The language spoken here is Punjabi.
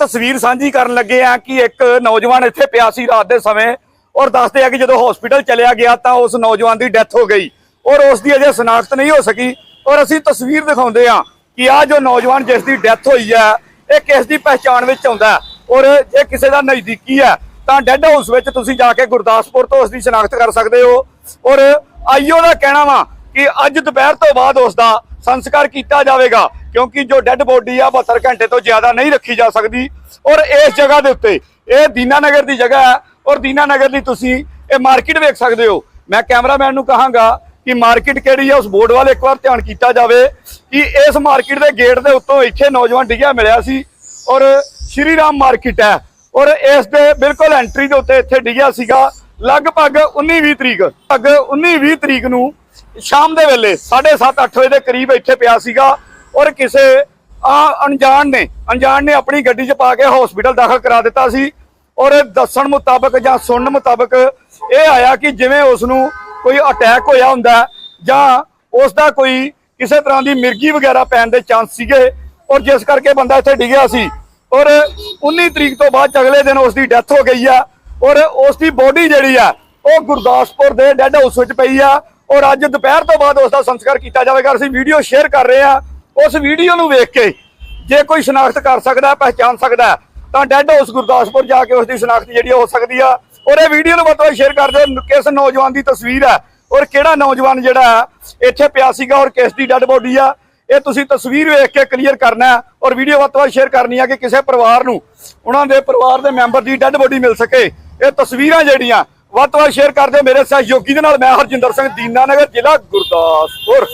ਤਸਵੀਰ ਸਾਂਝੀ ਕਰਨ ਲੱਗੇ ਆ ਕਿ ਇੱਕ ਨੌਜਵਾਨ ਇੱਥੇ ਪਿਆ ਸੀ ਰਾਤ ਦੇ ਸਮੇਂ ਔਰ ਦੱਸਦੇ ਆ ਕਿ ਜਦੋਂ ਹਸਪੀਟਲ ਚਲਿਆ ਗਿਆ ਤਾਂ ਉਸ ਨੌਜਵਾਨ ਦੀ ਡੈਥ ਹੋ ਗਈ ਔਰ ਉਸ ਦੀ ਅਜੇ ਸ਼ਨਾਖਤ ਨਹੀਂ ਹੋ ਸਕੀ ਔਰ ਅਸੀਂ ਤਸਵੀਰ ਦਿਖਾਉਂਦੇ ਆ ਕਿ ਆ ਜੋ ਨੌਜਵਾਨ ਜਿਸ ਦੀ ਡੈਥ ਹੋਈ ਹੈ, ਇਹ ਕਿਸ ਦੀ ਪਹਿਚਾਣ ਵਿੱਚ ਆਉਂਦਾ ਔਰ ਇਹ ਕਿਸੇ ਦਾ ਨਜ਼ਦੀਕੀ ਹੈ। ਤਾਂ ਡੈੱਡ ਹਾਊਸ ਵਿੱਚ ਤੁਸੀਂ ਜਾ ਕੇ ਗੁਰਦਾਸਪੁਰ ਤੋਂ ਉਸ ਦੀ ਸ਼ਨਾਖਤ ਕਰ ਸਕਦੇ ਹੋ ਔਰ ਆਈਓ ਦਾ ਕਹਿਣਾ ਵਾ ਕਿ ਅੱਜ ਦੁਪਹਿਰ ਤੋਂ ਬਾਅਦ ਉਸ ਦਾ ਸੰਸਕਾਰ ਕੀਤਾ ਜਾਵੇਗਾ, ਕਿਉਂਕਿ ਜੋ ਡੈੱਡ ਬੋਡੀ ਆ 72 ਘੰਟੇ ਤੋਂ ਜ਼ਿਆਦਾ ਨਹੀਂ ਰੱਖੀ ਜਾ ਸਕਦੀ। ਔਰ ਇਸ ਜਗ੍ਹਾ ਦੇ ਉੱਤੇ, ਇਹ ਦੀਨਾਨਗਰ ਦੀ ਜਗ੍ਹਾ ਹੈ, ਔਰ ਦੀਨਾਨਗਰ ਦੀ ਤੁਸੀਂ ਇਹ ਮਾਰਕੀਟ ਵੇਖ ਸਕਦੇ ਹੋ। ਮੈਂ ਕੈਮਰਾਮੈਨ ਨੂੰ ਕਹਾਂਗਾ ਕਿ ਮਾਰਕੀਟ ਕਿਹੜੀ ਹੈ ਉਸ ਬੋਰਡ ਵੱਲ ਇੱਕ ਵਾਰ ਧਿਆਨ ਕੀਤਾ ਜਾਵੇ ਕਿ ਇਸ ਮਾਰਕੀਟ ਦੇ ਗੇਟ ਦੇ ਉੱਤੋਂ ਇੱਥੇ ਨੌਜਵਾਨ ਡਿੱਗਿਆ ਮਿਲਿਆ ਸੀ, ਔਰ ਸ਼੍ਰੀ ਰਾਮ ਮਾਰਕੀਟ ਹੈ। ਔਰ ਇਸ ਦੇ ਬਿਲਕੁਲ ਐਂਟਰੀ ਦੇ ਉੱਤੇ ਇੱਥੇ ਡਿੱਗਿਆ ਸੀਗਾ, ਲਗਭਗ 19-20 ਤਰੀਕ, ਲਗਭਗ 19-20 ਤਰੀਕ ਨੂੰ ਸ਼ਾਮ ਦੇ ਵੇਲੇ 7:30 8 ਵਜੇ ਦੇ ਕਰੀਬ ਇੱਥੇ ਪਿਆ ਸੀਗਾ ਔਰ ਕਿਸੇ, ਆ, ਅਣਜਾਣ ਨੇ ਅਣਜਾਣ ਨੇ ਆਪਣੀ ਗੱਡੀ 'ਚ ਪਾ ਕੇ ਹਸਪੀਟਲ ਦਾਖਲ ਕਰਾ ਦਿੱਤਾ ਸੀ ਔਰ ਦੱਸਣ ਮੁਤਾਬਕ ਜਾਂ ਸੁਣਨ ਮੁਤਾਬਕ ਇਹ ਆਇਆ ਕਿ ਜਿਵੇਂ ਉਸ ਨੂੰ ਕੋਈ ਅਟੈਕ ਹੋਇਆ ਹੁੰਦਾ ਜਾਂ ਉਸ ਦਾ ਕੋਈ ਕਿਸੇ ਤਰ੍ਹਾਂ ਦੀ ਮਿਰਗੀ ਵਗੈਰਾ ਪੈਣ ਦੇ ਚਾਂਸ ਸੀਗੇ ਔਰ ਜਿਸ ਕਰਕੇ ਬੰਦਾ ਇੱਥੇ ਡਿੱਗਿਆ ਸੀ ਔਰ 19 ਤਰੀਕ ਤੋਂ ਬਾਅਦ ਅਗਲੇ ਦਿਨ ਉਸ ਦੀ ਡੈਥ ਹੋ ਗਈ ਆ ਔਰ ਉਸ ਦੀ ਬੋਡੀ ਜਿਹੜੀ ਆ ਉਹ ਗੁਰਦਾਸਪੁਰ ਦੇ ਡੈੱਡ ਹਾਊਸ ਵਿੱਚ ਪਈ ਆ ਔਰ ਅੱਜ ਦੁਪਹਿਰ ਤੋਂ ਬਾਅਦ ਉਸ ਦਾ ਸੰਸਕਾਰ ਕੀਤਾ ਜਾਵੇਗਾ। ਅਸੀਂ ਵੀਡੀਓ ਸ਼ੇਅਰ ਕਰ ਰਹੇ ਹਾਂ। ਉਸ ਵੀਡੀਓ ਨੂੰ ਵੇਖ ਕੇ ਜੇ ਕੋਈ ਸ਼ਨਾਖਤ ਕਰ ਸਕਦਾ ਹੈ, ਸਕਦਾ ਤਾਂ ਡੈੱਡ ਹਾਊਸ ਗੁਰਦਾਸਪੁਰ ਜਾ ਕੇ ਉਸ ਦੀ ਸ਼ਨਾਖਤ ਜਿਹੜੀ ਹੋ ਸਕਦੀ ਆ। ਔਰ ਇਹ ਵੀਡੀਓ ਨੂੰ ਮਤਲਬ ਸ਼ੇਅਰ ਕਰ ਦਿਓ। ਕਿਸ ਨੌਜਵਾਨ ਦੀ ਤਸਵੀਰ ਹੈ ਔਰ ਕਿਹੜਾ ਨੌਜਵਾਨ ਜਿਹੜਾ ਇੱਥੇ ਪਿਆ ਸੀਗਾ ਔਰ ਕਿਸ ਦੀ ਡੈੱਡ ਬੋਡੀ ਆ ਇਹ ਤੁਸੀਂ ਤਸਵੀਰ ਵੇਖ ਕੇ ਕਲੀਅਰ ਕਰਨਾ ਔਰ ਵੀਡੀਓ ਵੱਧ ਤੋਂ ਵੱਧ ਸ਼ੇਅਰ ਕਰਨੀ ਆ ਕਿ ਕਿਸੇ ਪਰਿਵਾਰ ਨੂੰ ਉਹਨਾਂ ਦੇ ਪਰਿਵਾਰ ਦੇ ਮੈਂਬਰ ਦੀ ਡੈੱਡ ਬੋਡੀ ਮਿਲ ਸਕੇ। ਇਹ ਤਸਵੀਰਾਂ ਜਿਹੜੀਆਂ ਵੱਧ ਤੋਂ ਵੱਧ ਸ਼ੇਅਰ ਕਰਦੇ ਮੇਰੇ ਸਹਿਯੋਗੀ ਦੇ ਨਾਲ। ਮੈਂ ਹਰਜਿੰਦਰ ਸਿੰਘ ਦੀਨਾਨਗਰ, ਜ਼ਿਲ੍ਹਾ ਗੁਰਦਾਸਪੁਰ।